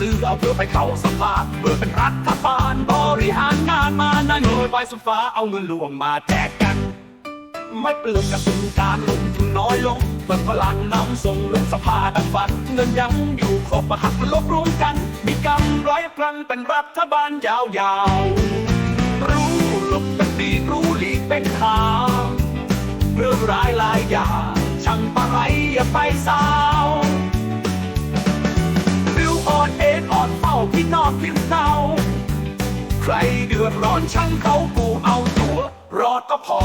ซื้อเอาเพื่อไปเข้าสภาเพื่อเป็นรัฐบาลบริหารงานมานายโยบายสุฟ้าเอาเงินหลวงมาแจกกัน ไม่เปลืองกระสุนการลงทุนน้อยลงเปิดพลังนำส่งลงสภาดันฟันเงินยังอยู่ครบประหักลบรวมกัน มีกำไรพลังเป็นรัฐบาลยาวๆ รู้หลบเป็นดีรู้หลีกเป็นทางเรื่องร้ายหลายอย่างช่างปะไรอย่าไปสา นอกพิมพ์เนาใครเดือดร้อนช่างเขากูเอาตัวรอดก็พอ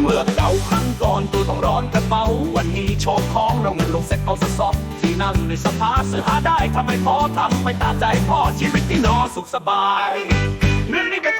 เมื่อเก่าครั้งก่อนตัวต้องร้อนกระเป๋าวันนี้โชว์ของเราเงินลงเสร็จเอาสะสอบที่นั่งในสภาเสือหาได้ทำไมพอทำไปตามใจพ่อชีวิตที่นอสุขสบายเรื่องนี้เ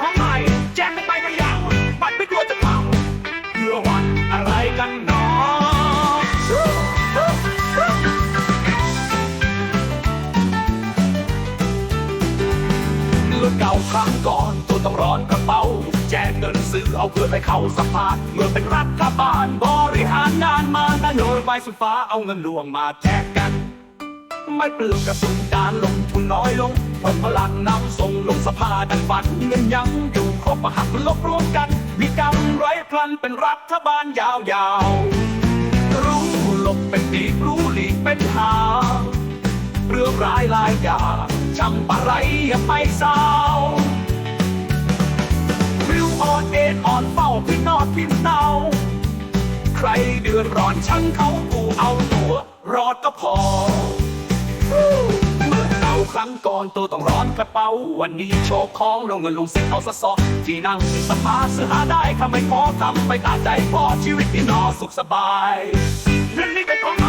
เก่าครั้งก่อนตัวต้องร้อนกระเป๋า แจกเงินซื้อเอาเพื่อไปเข้าสภาเมื่อเป็นรัฐบาลบริหารงานมานโยบายสุดฟ้าเอาเงินหลวงมาแจกกัน ไม่เปลืองกระสุนการลงทุนน้อยลงเพิ่มพลังนำส่งลงสภาดันฝันเงินยังอยู่ครบหักลบรวมกัน มีกำไรพลันเป็นรัฐบาลยาวๆ รู้หลบเป็นดีรู้หลีกเป็นทางเรื่องร้ายหลายอย่าง ช่างปะไรย่าไปสาวริ้วอ่อนเอ็นอ่อนเฝ้าพี่นอดพี่เนาใครเดือดร้อนช่างเขากูเอาตัวรอดก็พอเมื่อเอาครั้งก่อนตัวต้องร้อนกระเป๋า วันนี้โชว์ของเราเงินลงเซ็ตเอาสะสอบที่นั่งสภาเสื้อหาได้ข้าไม่พอทำไปตามใจพอชีวิตพี่นอสุขสบายเรื่องนี้เป็นของ